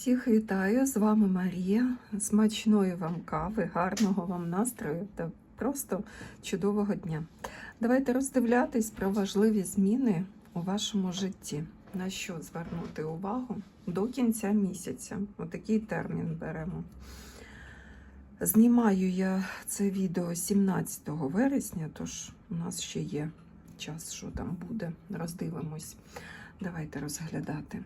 Всіх вітаю, з вами Марія. Смачної вам кави, гарного вам настрою та просто чудового дня. Давайте роздивлятись про важливі зміни у вашому житті. На що звернути увагу до кінця місяця. Отакий термін беремо. Знімаю я це відео 17 вересня, тож у нас ще є час, що там буде. Роздивимось. Давайте розглядати.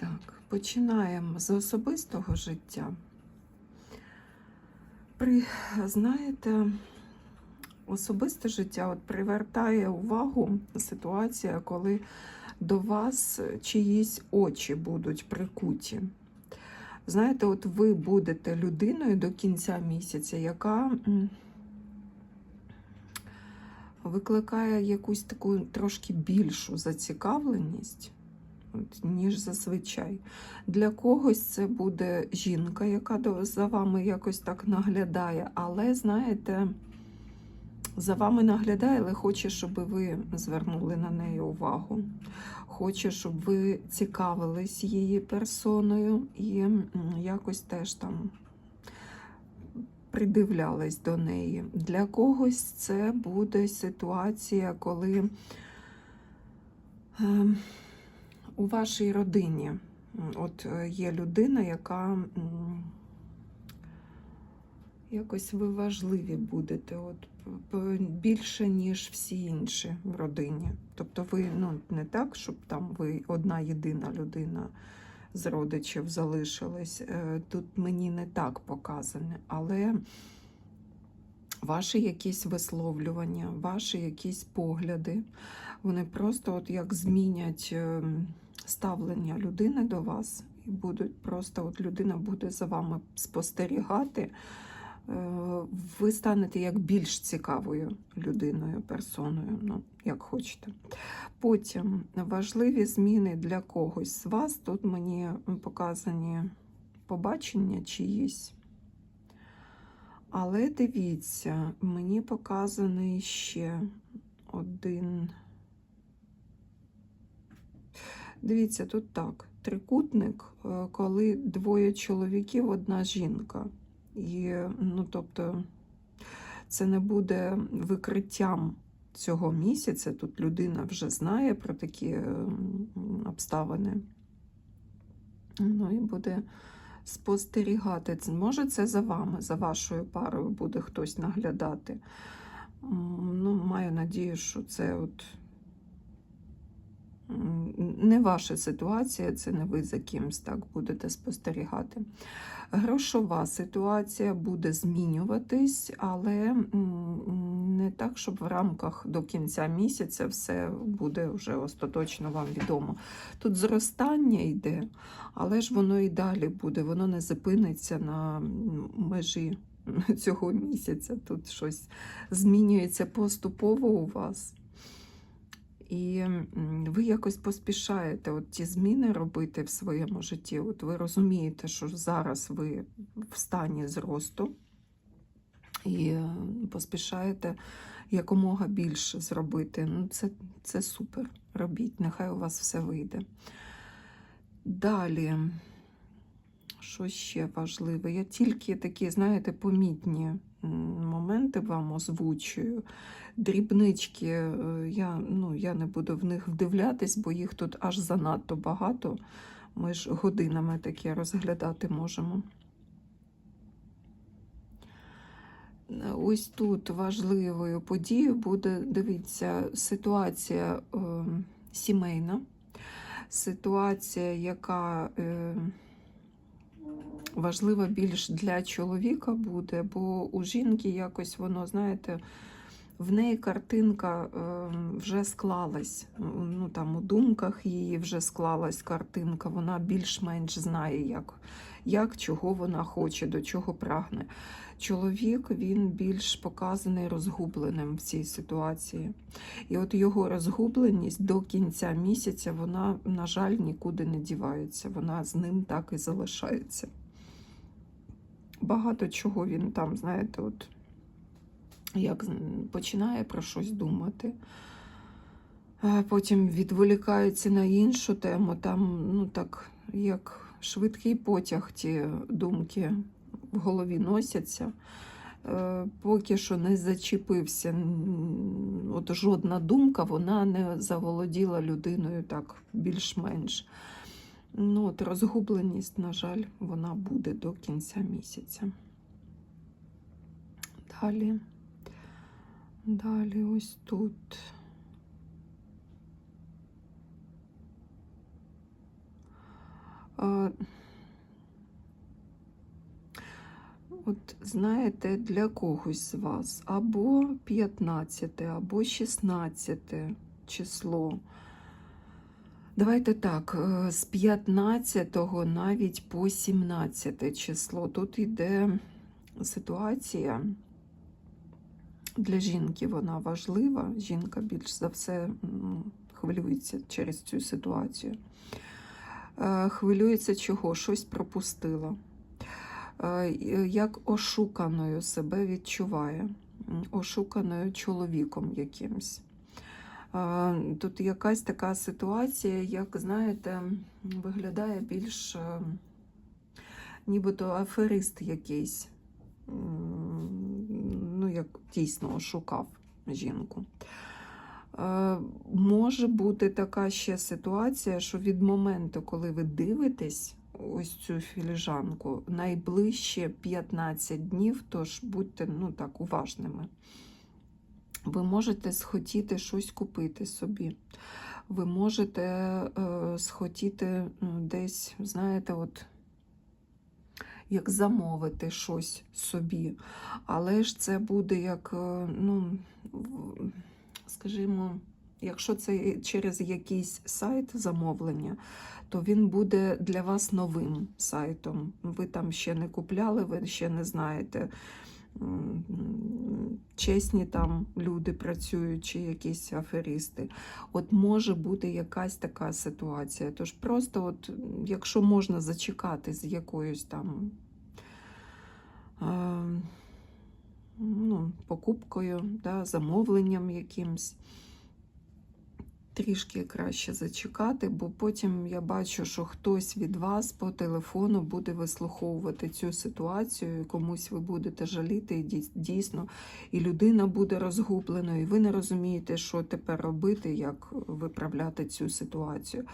Так, починаємо з особистого життя. При, знаєте, особисте життя от привертає увагу ситуація, коли до вас чиїсь очі будуть прикуті. Знаєте, от ви будете людиною до кінця місяця, яка викликає якусь таку трошки більшу зацікавленість ніж зазвичай. Для когось це буде жінка, яка за вами якось так наглядає, але, знаєте, за вами наглядає, але хоче, щоб ви звернули на неї увагу. Хоче, щоб ви цікавились її персоною і якось теж там придивлялись до неї. Для когось це буде ситуація, коли. ем, у вашій родині от е, є людина, яка якось ви важливі будете, от більше, ніж всі інші в родині. Тобто ви ну, не так, щоб там ви одна єдина людина з родичів залишилась. Е, Тут мені не так показане, але ваші якісь висловлювання, ваші якісь погляди, вони просто от як змінять е, ставлення людини до вас, і будуть просто от людина буде за вами спостерігати. Е, Ви станете як більш цікавою людиною, персоною, ну, як хочете. Потім важливі зміни для когось з вас. Тут мені показані побачення чиїсь. Але дивіться, мені показаний ще один. Дивіться, тут так: трикутник, е, коли двоє чоловіків, одна жінка. І, ну, тобто, це не буде викриттям цього місяця. Тут людина вже знає про такі е, обставини. Ну і буде спостерігати. Може, це за вами, за вашою парою буде хтось наглядати. Ну, маю надію, що це от не ваша ситуація, це не ви за кимсь так будете спостерігати. Грошова ситуація буде змінюватись, але не так, щоб в рамках до кінця місяця все буде вже остаточно вам відомо. Тут зростання йде, але ж воно і далі буде, воно не зупиниться на межі цього місяця. Тут щось змінюється поступово у вас. І ви якось поспішаєте от ті зміни робити в своєму житті. От ви розумієте, що зараз ви в стані зросту і е, поспішаєте якомога більше зробити. Ну, це, це супер. Робіть, нехай у вас все вийде. Далі, що ще важливе? Я тільки такі, знаєте, помітні моменти вам озвучую. Дрібнички, е, я, ну, я не буду в них вдивлятись, бо їх тут аж занадто багато. Ми ж годинами таке розглядати можемо. Ось тут важливою подією буде, дивіться, ситуація е, сімейна, ситуація, яка е, важлива більш для чоловіка буде, бо у жінки якось воно, знаєте, в неї картинка е, вже склалась. Ну, там, у думках її вже склалась картинка, вона більш-менш знає, як, як, чого вона хоче, до чого прагне. Чоловік він більш показаний розгубленим в цій ситуації. І от його розгубленість до кінця місяця, вона, на жаль, нікуди не дівається. Вона з ним так і залишається. Багато чого він там, знаєте, от як починає про щось думати. А Потім відволікаються на іншу тему, там, ну так, як швидкий потяг, ті думки в голові носяться. Е, Поки що не зачепився, от жодна думка, вона не заволоділа людиною так більш-менш. Ну, от розгубленість, на жаль, вона буде до кінця місяця. Далі. Далі ось тут. От знаєте, для когось з вас або 15, або 16 число. Давайте так, е, з 15 навіть по 17 число. Тут йде ситуація для жінки, вона важлива. Жінка більш за все хвилюється через цю ситуацію. Е, Хвилюється чого? Щось пропустила. Е, Як ошуканою себе відчуває, ошуканою чоловіком якимсь. Тут якась така ситуація, як, знаєте, виглядає більш е, нібито аферист якийсь. Ну, як дійсно ошукав жінку. Е, Може бути така ще ситуація, що від моменту, коли ви дивитесь ось цю філіжанку, найближче 15 днів, тож будьте ну, так, уважними. Ви можете схотіти щось купити собі. Ви можете е, схотіти десь, знаєте, от як замовити щось собі. Але ж це буде як, е, ну, скажімо, якщо це через якийсь сайт замовлення, то він буде для вас новим сайтом. Ви там ще не купляли, ви ще не знаєте, чесні там люди працюють чи якісь аферисти. От може бути якась така ситуація. Тож просто, от, якщо можна зачекати з якоюсь там е, ну, покупкою, да, замовленням якимсь. Трішки краще зачекати, бо потім я бачу, що хтось від вас по телефону буде вислуховувати цю ситуацію, і комусь ви будете жаліти, і дійсно, і людина буде розгубленою, і ви не розумієте, що тепер робити, як виправляти цю ситуацію.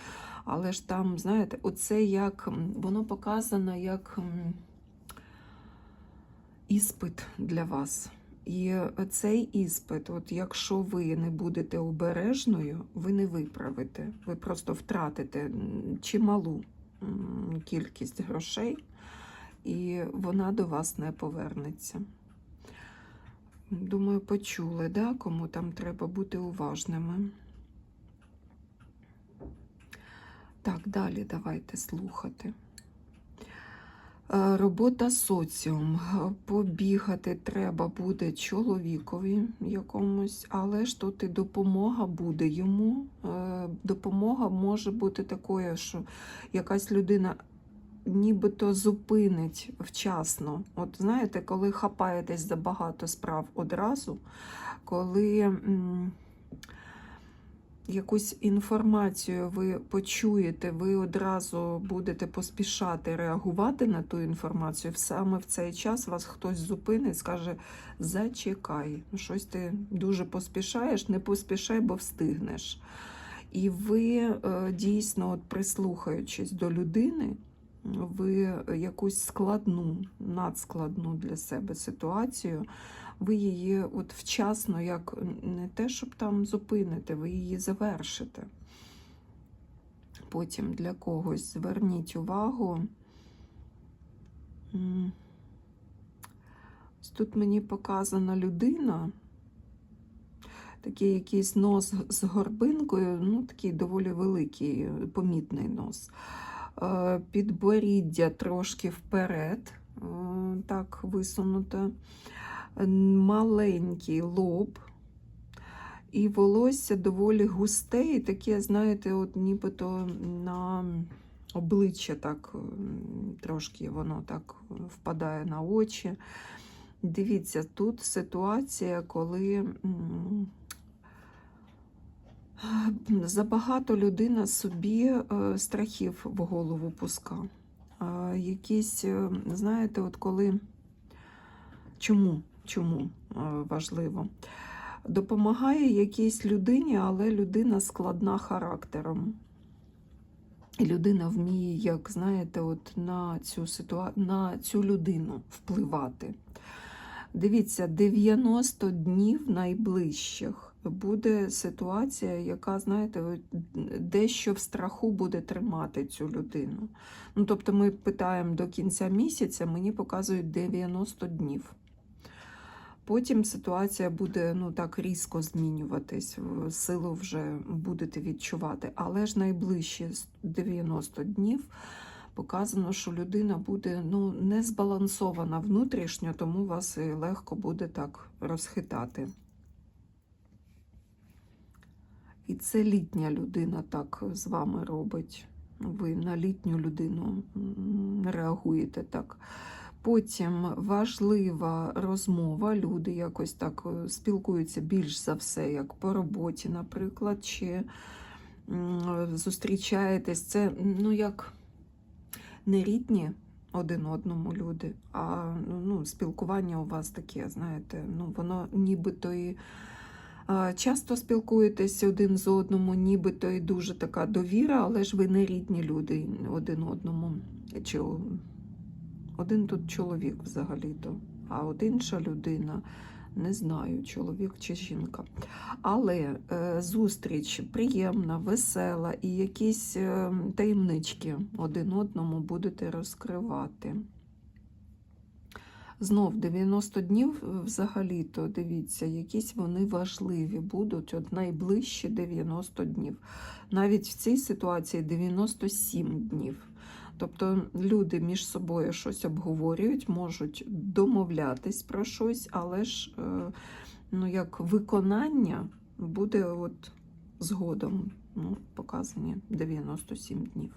Але ж там, знаєте, оце як воно показано як іспит для вас. І цей іспит, от якщо ви не будете обережною, ви не виправите. Ви просто втратите чималу кількість грошей, і вона до вас не повернеться. Думаю, почули, да? кому там треба бути уважними. Так, далі давайте слухати. Е, Робота соціум. Побігати треба буде чоловікові якомусь, але ж тут і допомога буде йому. Е, Допомога може бути такою, що якась людина нібито зупинить вчасно. От знаєте, коли хапаєтесь за багато справ одразу, коли. Якусь інформацію ви почуєте, ви одразу будете поспішати реагувати на ту інформацію. Саме в цей час вас хтось зупинить, скаже: зачекай, ну, щось ти дуже поспішаєш, не поспішай, бо встигнеш. І ви е, дійсно, от прислухаючись до людини, ви якусь складну, надскладну для себе ситуацію ви її от вчасно, як не те, щоб там зупините, ви її завершите. Потім для когось зверніть увагу. Тут мені показана людина, такий якийсь нос з горбинкою, ну такий доволі великий, помітний нос. Е, Підборіддя трошки вперед, е, так висунуте маленький лоб, і волосся доволі густе, і таке, знаєте, от нібито на обличчя так трошки воно так впадає на очі. Дивіться, тут ситуація, коли Забагато людина собі е, страхів в голову пуска. Е, Якісь, е, знаєте, от коли чому, чому е, важливо? Допомагає якійсь людині, але людина складна характером. І людина вміє, як знаєте, от на цю ситуа... на цю людину впливати. Дивіться, 90 днів найближчих буде ситуація, яка, знаєте, дещо в страху буде тримати цю людину. Ну, тобто ми питаємо до кінця місяця, мені показують 90 днів. Потім ситуація буде ну так різко змінюватись, силу вже будете відчувати. Але ж найближчі 90 днів показано, що людина буде ну, не збалансована внутрішньо, тому вас і легко буде так розхитати. І це літня людина так з вами робить. Ви на літню людину реагуєте так. Потім важлива розмова. Люди якось так е, спілкуються більш за все, як по роботі, наприклад, чи зустрічаєтесь. Це ну як не рідні один одному люди, а ну, спілкування у вас таке, знаєте, ну воно нібито і. Часто спілкуєтесь один з одному, нібито і дуже така довіра, але ж ви не рідні люди один одному. Чи один тут чоловік взагалі-то, а от інша людина, не знаю, чоловік чи жінка. Але е, зустріч приємна, весела і якісь е, таємнички один одному будете розкривати. Знов 90 днів е, взагалі-то дивіться, якісь вони важливі будуть от найближчі 90 днів. Навіть в цій ситуації 97 днів. Тобто люди між собою щось обговорюють, можуть домовлятись про щось, але ж е, ну, як виконання буде от згодом. Ну, показані 97 днів.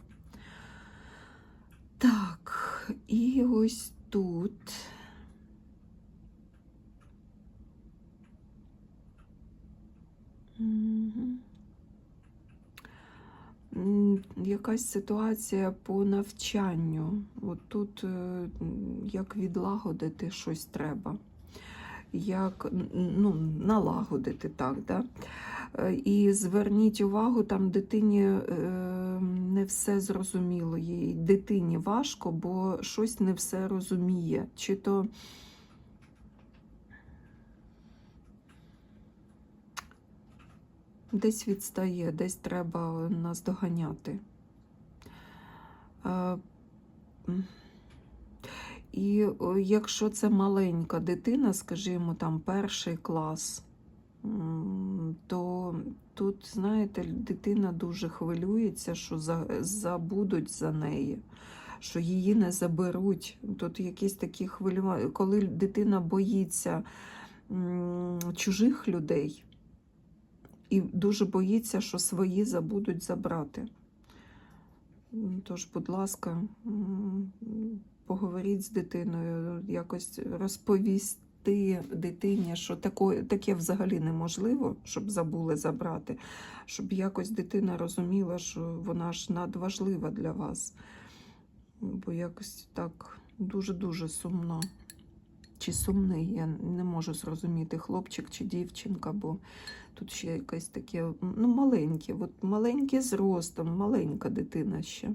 Так, і ось тут. Мгм. Якась ситуація по навчанню. От тут е, як відлагодити щось треба, як ну, налагодити так. Да? Е, І зверніть увагу, там дитині е, не все зрозуміло. Їй дитині важко, бо щось не все розуміє. Чи то десь відстає, десь треба наздоганяти. Е, м. І якщо це маленька дитина, скажімо, там перший клас, то тут, знаєте, дитина дуже хвилюється, що забудуть за неї, що її не заберуть. Тут якісь такі хвилювання, коли дитина боїться чужих людей і дуже боїться, що свої забудуть забрати. Тож, будь ласка, поговоріть з дитиною, якось розповісти дитині, що таке, таке взагалі неможливо, щоб забули забрати, щоб якось дитина розуміла, що вона ж надважлива для вас. Бо якось так дуже-дуже сумно. Чи сумний, я не можу зрозуміти, хлопчик чи дівчинка, бо тут ще якесь таке ну, маленьке, от маленьке зростом, маленька дитина ще.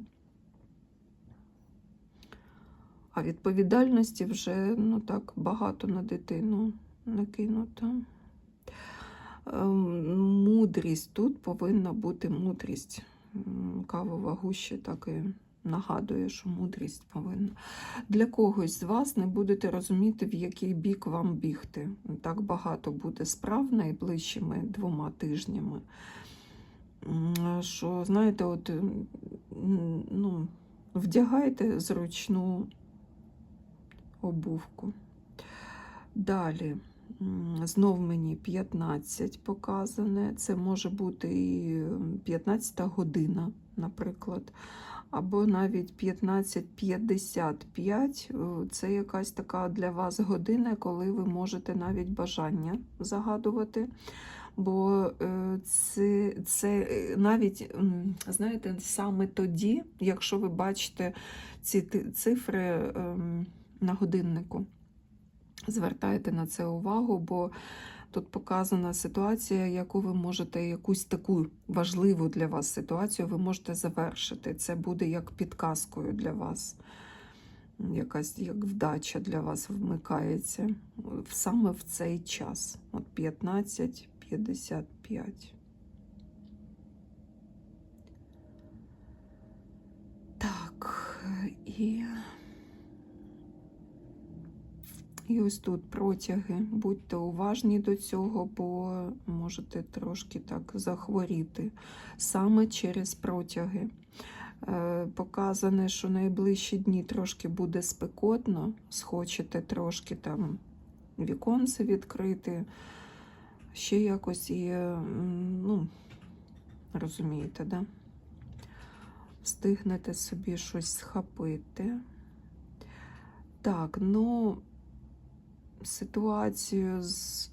А відповідальності вже ну так багато на дитину накинуто. Ем, Мудрість тут повинна бути мудрість. Кавова гуща так і нагадує, що мудрість повинна. Для когось з вас не будете розуміти, в який бік вам бігти. Так багато буде справ найближчими двома тижнями. Що, знаєте, от ну, вдягайте зручну обувку. Далі. Знов мені 15 показане. Це може бути і 15 година, наприклад. Або навіть 15.55. Е, Це якась така для вас година, коли ви можете навіть бажання загадувати. Бо е, це, це е, навіть, знаєте, саме тоді, якщо ви бачите ці цифри ем, на годиннику, звертайте на це увагу, бо тут показана ситуація, яку ви можете, якусь таку важливу для вас ситуацію, ви можете завершити. Це буде як підказкою для вас. Якась як вдача для вас вмикається саме в цей час. От 15.55. Так, і, і ось тут протяги. Будьте уважні до цього, бо можете трошки так захворіти саме через протяги. Е, Показане, що найближчі дні трошки буде спекотно, схочете трошки там віконце відкрити, ще якось е, ну, розумієте, да? Встигнете собі щось схопити. Так, ну, ситуацію з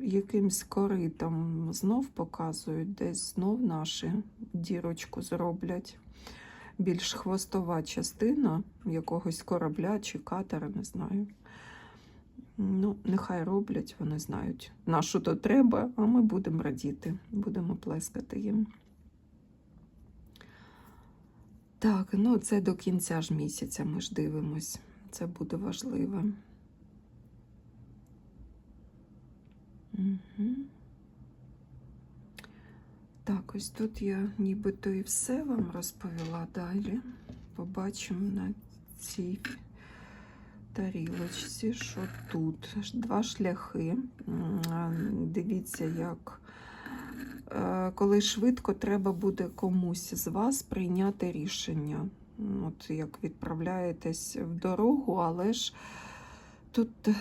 якимсь коритом знов показують, десь знов наші дірочку зроблять. Більш хвостова частина якогось корабля чи катера, не знаю. Ну, нехай роблять, вони знають, на що то треба, а ми будемо радіти, будемо плескати їм. Так, ну це до кінця ж місяця ми ж дивимось. Це буде важливо. Угу. Так, ось тут я нібито і все вам розповіла далі. Побачимо на цій тарілочці, що тут. Два шляхи. Дивіться, як е, коли швидко треба буде комусь з вас прийняти рішення. От як відправляєтесь в дорогу, але ж тут е,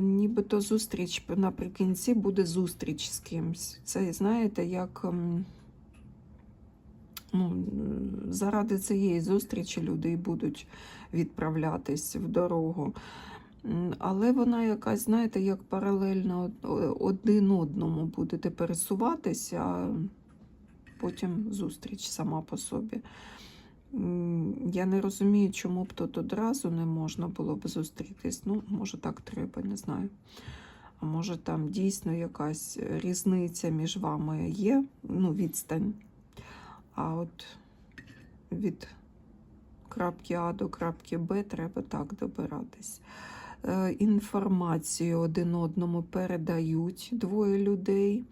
нібито зустріч наприкінці буде зустріч з кимсь. Це знаєте, як. м, Ну, заради цієї зустрічі люди і будуть відправлятись в дорогу. Але вона якась, знаєте, як паралельно один одному будете пересуватися, а потім зустріч сама по собі. Я не розумію, чому б тут одразу не можна було б зустрітись. Ну, може, так треба, не знаю. А може, там дійсно якась різниця між вами є, ну, відстань. А от від крапки А до крапки Б треба так добиратись. Е, Інформацію один одному передають двоє людей.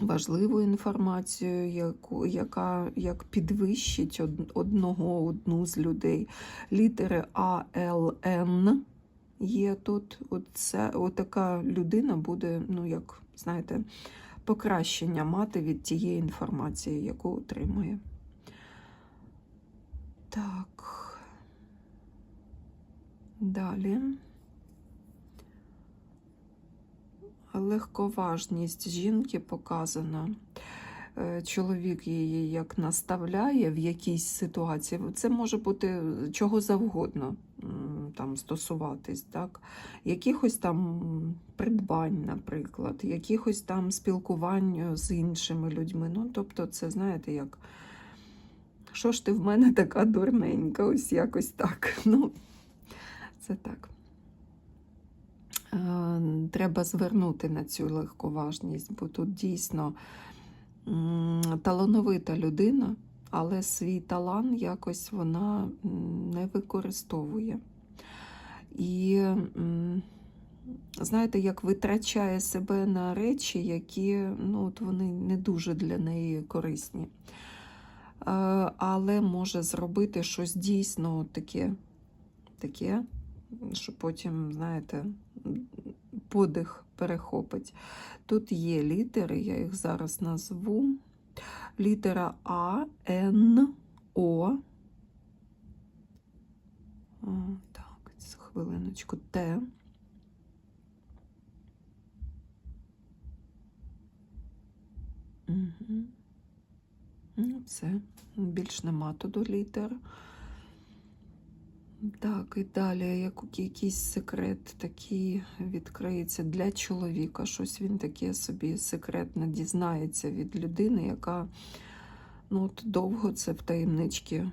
Важливу інформацію, яку, яка як підвищить одного одну з людей. Літери А, Л, Н є тут. Оце, отака людина буде, ну, як, знаєте, покращення мати від тієї інформації, яку отримує. Так. Далі. Легковажність жінки показана. Е, Чоловік її як наставляє в якійсь ситуації. Це може бути чого завгодно там стосуватись, так? якихось там придбань, наприклад, якихось там спілкувань з іншими людьми. Ну, тобто, це знаєте, як що ж ти в мене така дурненька, ось якось так. Ну, це так. Е, Треба звернути на цю легковажність, бо тут дійсно талановита людина, але свій талант якось вона не використовує. І знаєте, як витрачає себе на речі, які ну, от вони не дуже для неї корисні. Е, Але може зробити щось дійсно таке, таке, що потім, знаєте, подих перехопить. Тут є літери, я їх зараз назву. Літера А, Н, О. Так, хвилиночку Т. Угу. Все, більш нема тут літер. Так, і далі як, якийсь секрет такий відкриється для чоловіка. Щось він таке собі секретно дізнається від людини, яка ну, от довго це в таємничці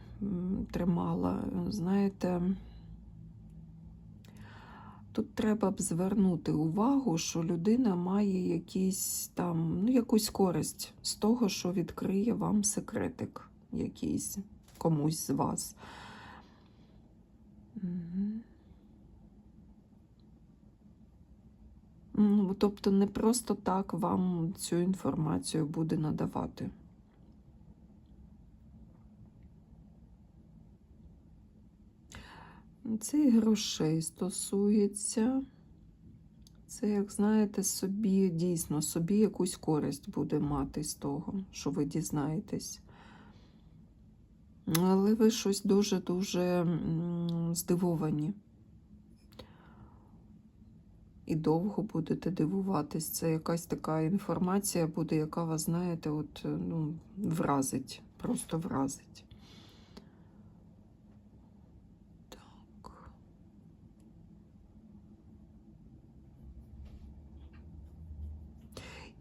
тримала. Знаєте, тут треба б звернути увагу, що людина має якийсь там, ну, якусь користь з того, що відкриє вам секретик якийсь комусь з вас. Ну, тобто не просто так вам цю інформацію буде надавати. Це і грошей стосується. Це, як знаєте, собі дійсно собі якусь користь буде мати з того, що ви дізнаєтесь. Але ви щось дуже-дуже здивовані. І довго будете дивуватись. Це якась така інформація буде, яка вас, знаєте, от, е, ну, вразить, просто вразить.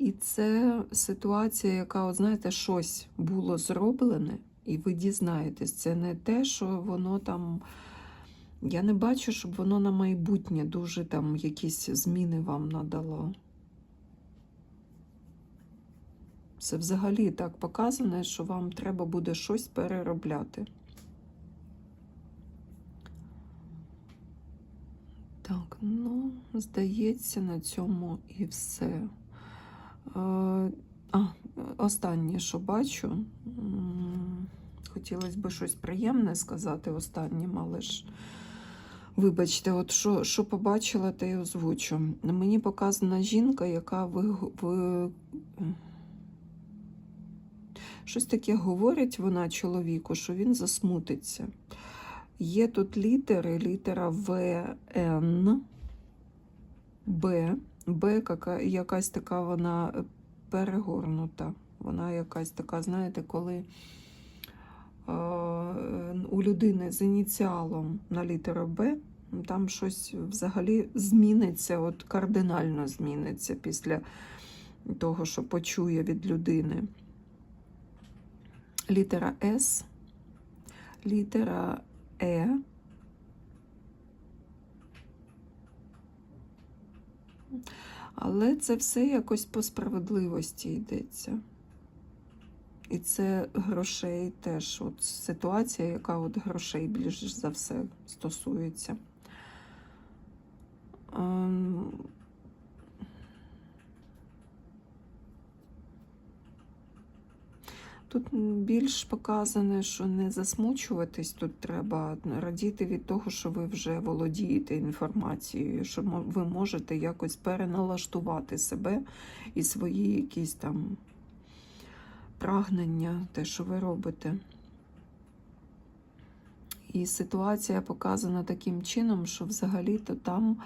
І це ситуація, яка, от знаєте, щось було зроблене, і ви дізнаєтесь. Це не те, що воно там. Я не бачу, щоб воно на майбутнє дуже там якісь зміни вам надало. Це взагалі так показане, що вам треба буде щось переробляти. Так, ну, здається, на цьому і все. Е, А, останнє, що бачу. Хотілося б щось приємне сказати останнім, але ж. Вибачте, от що, що побачила, те й озвучу. Мені показана жінка, яка ви, ви... щось таке говорить вона чоловіку, що він засмутиться. Є тут літери, літера В, Н, Б. Б яка, якась така вона перегорнута. Вона якась така, знаєте, коли е, у людини з ініціалом на літеру Б, там щось взагалі зміниться, от кардинально зміниться після того, що почує від людини. Літера С, літера Е. Але це все якось по справедливості йдеться. І це грошей теж от ситуація, яка от грошей більш за все стосується. Тут більш показане, що не засмучуватись тут треба, радіти від того, що ви вже володієте інформацією, що ви можете якось переналаштувати себе і свої якісь там прагнення, те, що ви робите. І ситуація показана таким чином, що взагалі-то там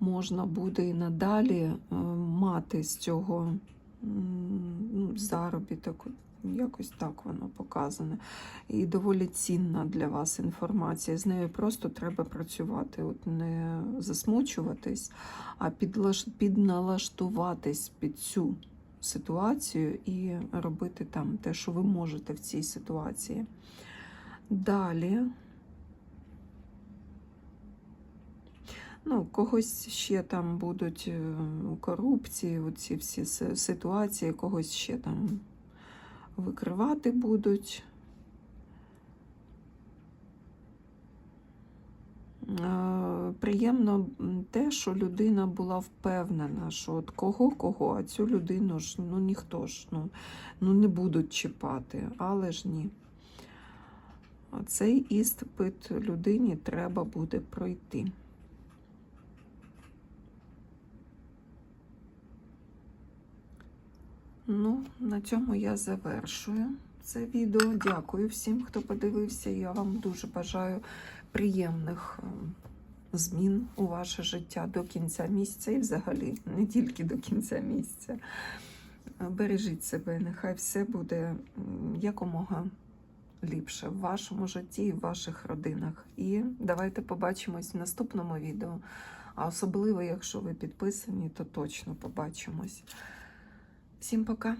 можна буде і надалі е, мати з цього ну, заробіток. Якось так воно показане. І доволі цінна для вас інформація. З нею просто треба працювати, от не засмучуватись, а підлаш... підналаштуватись під цю ситуацію і робити там те, що ви можете в цій ситуації. Далі. Ну, когось ще там будуть е, корупції, оці всі ситуації, когось ще там викривати будуть. Е, Приємно те, що людина була впевнена, що от кого кого, а цю людину ж ну ніхто ж ну, ну не будуть чіпати, але ж ні. Цей іспит людині треба буде пройти. Ну, на цьому я завершую це відео. Дякую всім, хто подивився. Я вам дуже бажаю приємних е, змін у ваше життя до кінця місяця і взагалі не тільки до кінця місяця. Бережіть себе, нехай все буде якомога ліпше в вашому житті і в ваших родинах. І давайте побачимось в наступному відео. А особливо, якщо ви підписані, то точно побачимось. Всім пока!